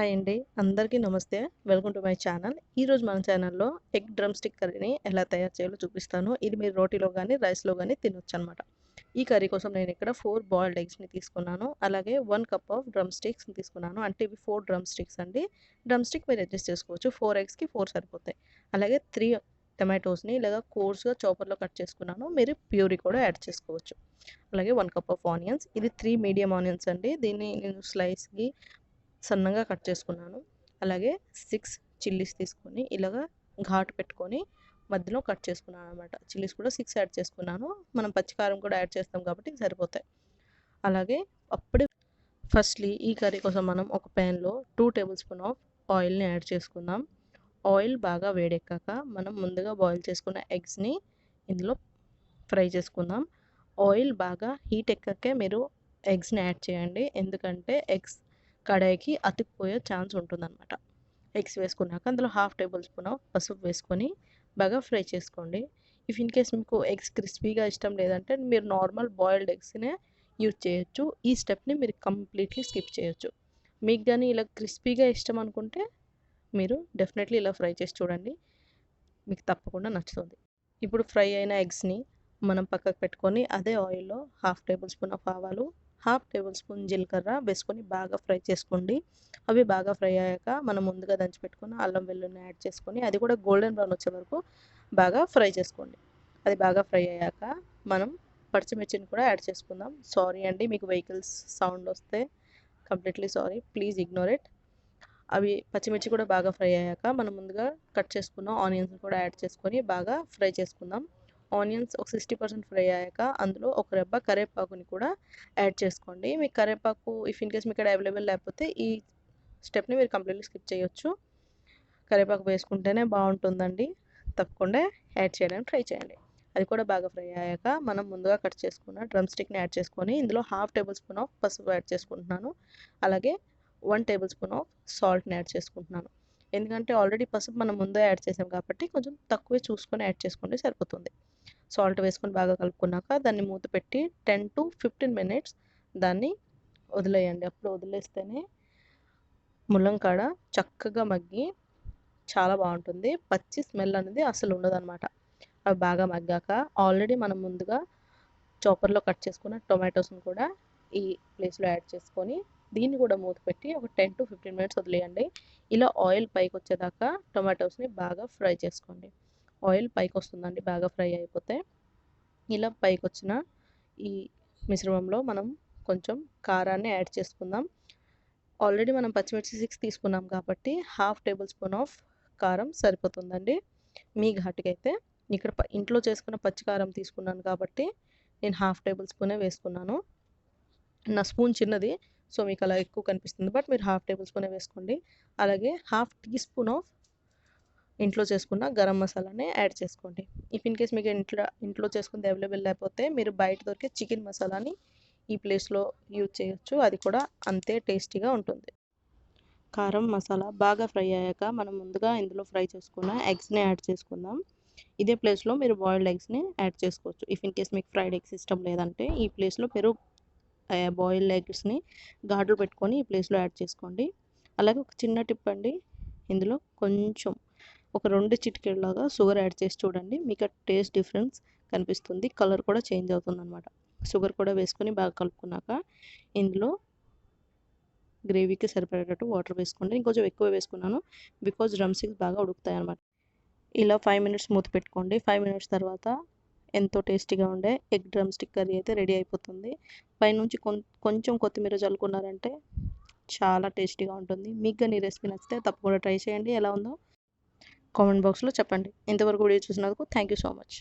Hi అండి. అందరికీ నమస్తే. Welcome to my channel. ఈరోజు మన ఛానల్లో ఎగ్ డ్రమ్ స్టిక్ కర్రీని ఎలా తయారు చేయాలో చూపిస్తాను. ఇది మీరు రోటీలో కానీ రైస్లో కానీ తినొచ్చు అనమాట ఈ కర్రీ కోసం నేను ఇక్కడ ఫోర్ బాయిల్డ్ ఎగ్స్ని తీసుకున్నాను. అలాగే వన్ కప్ ఆఫ్ డ్రమ్ స్టిక్స్ని తీసుకున్నాను. అంటే ఇవి ఫోర్ డ్రమ్ స్టిక్స్ అండి. డ్రమ్ స్టిక్ మీరు అడ్జస్ట్ చేసుకోవచ్చు. ఫోర్ ఎగ్స్కి ఫోర్ సరిపోతాయి. అలాగే త్రీ టమాటోస్ని ఇలాగా కోర్స్గా చాపర్లో కట్ చేసుకున్నాను. మీరు ప్యూరీ కూడా యాడ్ చేసుకోవచ్చు. అలాగే వన్ కప్ ఆఫ్ ఆనియన్స్. ఇది త్రీ మీడియం ఆనియన్స్ అండి. దీన్ని నేను స్లైస్కి సన్నగా కట్ చేసుకున్నాను. అలాగే సిక్స్ చిల్లీస్ తీసుకొని ఇలాగా ఘాటు పెట్టుకొని మధ్యలో కట్ చేసుకున్నాను అనమాట చిల్లీస్ కూడా సిక్స్ యాడ్ చేసుకున్నాను. మనం పచ్చికారం కూడా యాడ్ చేస్తాం కాబట్టి సరిపోతాయి. అలాగే అప్పుడే ఫస్ట్లీ ఈ కర్రీ కోసం మనం ఒక ప్యాన్లో టూ టేబుల్ స్పూన్ ఆఫ్ ఆయిల్ని యాడ్ చేసుకుందాం. ఆయిల్ బాగా వేడెక్కాక మనం ముందుగా బాయిల్ చేసుకున్న ఎగ్స్ని ఇందులో ఫ్రై చేసుకుందాం. ఆయిల్ బాగా హీట్ ఎక్కాకే మీరు ఎగ్స్ని యాడ్ చేయండి. ఎందుకంటే ఎగ్స్ కడాయికి అతుక్కుపోయే ఛాన్స్ ఉంటుందన్నమాట. ఎగ్స్ వేసుకున్నాక అందులో హాఫ్ టేబుల్ స్పూన్ ఆఫ్ పసుపు వేసుకొని బాగా ఫ్రై చేసుకోండి. ఇఫ్ ఇన్ కేస్ మీకు ఎగ్స్ క్రిస్పీగా ఇష్టం లేదంటే మీరు నార్మల్ బాయిల్డ్ ఎగ్స్నే యూజ్ చేయొచ్చు. ఈ స్టెప్ని మీరు కంప్లీట్లీ స్కిప్ చేయొచ్చు. మీకు కానీ ఇలా క్రిస్పీగా ఇష్టం అనుకుంటే మీరు డెఫినెట్లీ ఇలా ఫ్రై చేసి చూడండి. మీకు తప్పకుండా నచ్చుతుంది. ఇప్పుడు ఫ్రై అయిన ఎగ్స్ని మనం పక్కకు పెట్టుకొని అదే ఆయిల్లో హాఫ్ టేబుల్ స్పూన్ ఆఫ్ ఆవాలు హాఫ్ టేబుల్ స్పూన్ జీలకర్ర వేసుకొని బాగా ఫ్రై చేసుకోండి. అవి బాగా ఫ్రై అయ్యాక మనం ముందుగా దంచిపెట్టుకున్న అల్లం వెల్లుల్ని యాడ్ చేసుకొని అది కూడా గోల్డెన్ బ్రౌన్ వచ్చే వరకు బాగా ఫ్రై చేసుకోండి. అది బాగా ఫ్రై అయ్యాక మనం పచ్చిమిర్చిని కూడా యాడ్ చేసుకుందాం. సారీ అండి మీకు వెహికల్స్ సౌండ్ వస్తే completely sorry please ignore it. అవి పచ్చిమిర్చి కూడా బాగా ఫ్రై అయ్యాక మనం ముందుగా కట్ చేసుకున్న ఆనియన్స్ కూడా యాడ్ చేసుకొని బాగా ఫ్రై చేసుకుందాం. ఆనియన్స్ ఒక సిక్స్టీ పర్సెంట్ ఫ్రై అయ్యాక అందులో ఒక రెబ్బ కరేపాకుని కూడా యాడ్ చేసుకోండి. మీకు కరివేపాకు ఇఫ్ ఇన్ కేస్ మీకు ఇక్కడ అవైలబుల్ లేకపోతే ఈ స్టెప్ని మీరు కంప్లీట్లీ స్కిప్ చేయొచ్చు. కరివేపాకు వేసుకుంటేనే బాగుంటుందండి. తప్పకుండా యాడ్ చేయడానికి ట్రై చేయండి. అది కూడా బాగా ఫ్రై అయ్యాక మనం ముందుగా కట్ చేసుకున్న డ్రమ్ స్టిక్ని యాడ్ చేసుకొని ఇందులో హాఫ్ టేబుల్ స్పూన్ ఆఫ్ పసుపు యాడ్ చేసుకుంటున్నాను. అలాగే వన్ టేబుల్ స్పూన్ ఆఫ్ సాల్ట్ని యాడ్ చేసుకుంటున్నాను. ఎందుకంటే ఆల్రెడీ పసుపు మనం ముందే యాడ్ చేసాం కాబట్టి కొంచెం తక్కువే చూసుకొని యాడ్ చేసుకుంటే సరిపోతుంది. సాల్ట్ వేసుకొని బాగా కలుపుకున్నాక దాన్ని మూత పెట్టి టెన్ టు ఫిఫ్టీన్ మినిట్స్ దాన్ని వదిలేయండి. అప్పుడు వదిలేస్తేనే ముల్లంకాడ చక్కగా మగ్గి చాలా బాగుంటుంది. పచ్చి స్మెల్ అనేది అసలు ఉండదన్నమాట. అవి బాగా మగ్గాక ఆల్రెడీ మనం ముందుగా చాపర్లో కట్ చేసుకున్న టొమాటోస్ని కూడా ఈ ప్లేస్లో యాడ్ చేసుకొని దీన్ని కూడా మూత పెట్టి ఒక టెన్ టు ఫిఫ్టీన్ మినిట్స్ వదిలేయండి. ఇలా ఆయిల్ పైకి వచ్చేదాకా టొమాటోస్ని బాగా ఫ్రై చేసుకోండి. ఆయిల్ పైకి వస్తుందండి బాగా ఫ్రై అయిపోతే. ఇలా పైకి వచ్చిన ఈ మిశ్రమంలో మనం కొంచెం కారాన్ని యాడ్ చేసుకుందాం. ఆల్రెడీ మనం పచ్చిమిర్చి సిక్స్ తీసుకున్నాం కాబట్టి హాఫ్ టేబుల్ స్పూన్ ఆఫ్ కారం సరిపోతుందండి. మీ ఘాటుకైతే ఇక్కడ ఇంట్లో చేసుకున్న పచ్చి కారం తీసుకున్నాను కాబట్టి నేను హాఫ్ టేబుల్ స్పూనే వేసుకున్నాను. నా స్పూన్ చిన్నది సో మీకు అలా ఎక్కువ కనిపిస్తుంది బట్ మీరు హాఫ్ టేబుల్ స్పూనే వేసుకోండి. అలాగే హాఫ్ టీ స్పూన్ ఆఫ్ ఇంట్లో చేసుకున్న గరం మసాలానే యాడ్ చేసుకోండి. ఇఫ్ ఇన్ కేస్ మీకు ఇంట్లో ఇంట్లో చేసుకుంది అవైలబుల్ లేకపోతే మీరు బయట దొరికే చికెన్ మసాలాని ఈ ప్లేస్లో యూజ్ చేయొచ్చు. అది కూడా అంతే టేస్టీగా ఉంటుంది. కారం మసాలా బాగా ఫ్రై అయ్యాక మనం ముందుగా ఇందులో ఫ్రై చేసుకున్న ఎగ్స్ని యాడ్ చేసుకుందాం. ఇదే ప్లేస్లో మీరు బాయిల్డ్ ఎగ్స్ని యాడ్ చేసుకోవచ్చు. ఇఫ్ ఇన్ కేస్ మీకు ఫ్రైడ్ ఎగ్స్ ఇష్టం లేదంటే ఈ ప్లేస్లో మీరు బాయిల్డ్ ఎగ్స్ని ఘాట్లు పెట్టుకొని ఈ ప్లేస్లో యాడ్ చేసుకోండి. అలాగే ఒక చిన్న టిప్ అండి. ఇందులో కొంచెం ఒక రెండు చిటికెళ్ళలాగా షుగర్ యాడ్ చేసి చూడండి. మీకు టేస్ట్ డిఫరెన్స్ కనిపిస్తుంది. కలర్ కూడా చేంజ్ అవుతుంది అనమాట షుగర్ కూడా వేసుకొని బాగా కలుపుకున్నాక ఇందులో గ్రేవీకి సరిపడేటట్టు వాటర్ వేసుకోండి. ఇంకొంచెం ఎక్కువ వేసుకున్నాను. బికాజ్ డ్రమ్ స్టిక్స్ బాగా ఉడుకుతాయి అనమాట ఇలా ఫైవ్ మినిట్స్ మూత పెట్టుకోండి. ఫైవ్ మినిట్స్ తర్వాత ఎంతో టేస్టీగా ఉండే ఎగ్ డ్రమ్ స్టిక్ కర్రీ అయితే రెడీ అయిపోతుంది. పైనుంచి కొంచెం కొత్తిమీర చల్లుకున్నారంటే చాలా టేస్టీగా ఉంటుంది. మీకు కానీ రెసిపీ నచ్చితే తప్పకుండా ట్రై చేయండి. ఎలా ఉందో కామెంట్ బాక్స్లో చెప్పండి. ఇంతవరకు వీడియో చూసినందుకు థ్యాంక్ యూ సో మచ్.